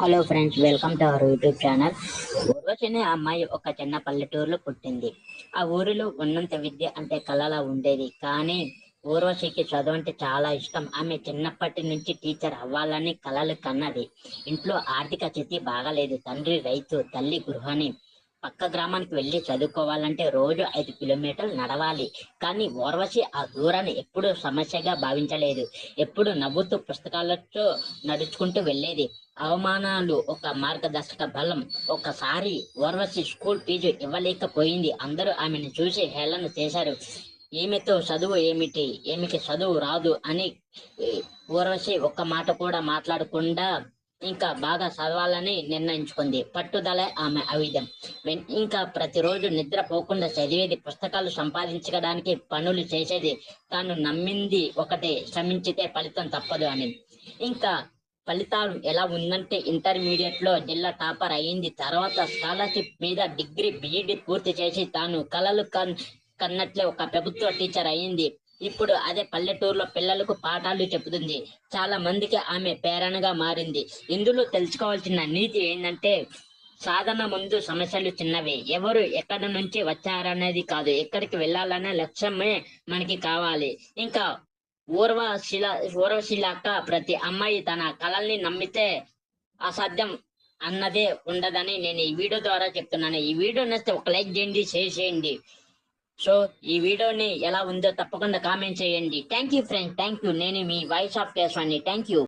Hello friends welcome to our YouTube channel ఊర్వశిని అమ్మాయి ఒక చిన్న పల్లెటూరులో పుట్టింది. ఆ ఊరిలో ఉన్నంత విద్య అంటే కళలా ఉండేది. కానీ ఊర్వశికి చదువు అంటే చాలా ఇష్టం. ఆమె చిన్నప్పటి నుంచి టీచర్ అవ్వాలని కలలు కన్నది. ఇంట్లో ఆర్థిక స్థితి బాగాలేదు. తండ్రి రైతు తల్లి గృహిణి పక్క గ్రామానికి వెళ్ళి చదువుకోవాలంటే రోజు ఐదు కిలోమీటర్లు నడవాలి. కానీ ఓర్వశి ఆ దూరాన్ని ఎప్పుడూ సమస్యగా భావించలేదు. ఎప్పుడు నవ్వుతూ పుస్తకాలతో నడుచుకుంటూ వెళ్ళేది. అవమానాలు ఒక మార్గదర్శక బలం. ఒకసారి ఓర్వశి స్కూల్ ఫీజు ఇవ్వలేకపోయింది. అందరూ ఆమెను చూసి హేళన చేశారు. ఈమెతో చదువు ఏమిటి? ఏమికి చదువు రాదు అని ఊర్వశి ఒక్క మాట కూడా మాట్లాడకుండా ఇంకా బాగా చదవాలని నిర్ణయించుకుంది. పట్టుదల ఆమె ఆయుధం. వెన్- ఇంకా ప్రతిరోజు నిద్రపోకుండా చదివేది పుస్తకాలు సంపాదించడానికి పనులు చేసేది తాను నమ్మింది ఒకటే శ్రమించితే ఫలితం తప్పదు అని. ఇంకా ఫలితాలు ఎలా ఉందంటే ఇంటర్మీడియట్లో జిల్లా టాపర్ అయింది. తర్వాత స్కాలర్షిప్ మీద డిగ్రీ బీఈడి పూర్తి చేసి తాను కలలు కన్ కన్నట్లే ఒక ప్రభుత్వ టీచర్ అయింది. ఇప్పుడు అదే పల్లెటూరులో పిల్లలకు పాఠాలు చెబుతుంది. చాలా మందికి ఆమె ప్రేరణగా మారింది. ఇందులో తెలుసుకోవాల్సిన నీతి ఏంటంటే సాధన ముందు సమస్యలు చిన్నవి. ఎవరు ఎక్కడి నుంచి వచ్చారనేది కాదు. ఎక్కడికి వెళ్ళాలనే లక్ష్యమే మనకి కావాలి. ఇంకా ఊర్వశిల ఊర్వశిలాక ప్రతి అమ్మాయి తన కళల్ని నమ్మితే అసాధ్యం అన్నదే ఉండదని నేను ఈ వీడియో ద్వారా చెప్తున్నాను. ఈ వీడియో నచ్చితే ఒక లైక్ చేయండి షేర్ చేయండి. సో ఈ వీడియోని ఎలా ఉందో తప్పకుండా కామెంట్ చేయండి. Thank you friends thank you నేను మీ వాయిస్ ఆఫ్ కేశవాన్ని థ్యాంక్ యూ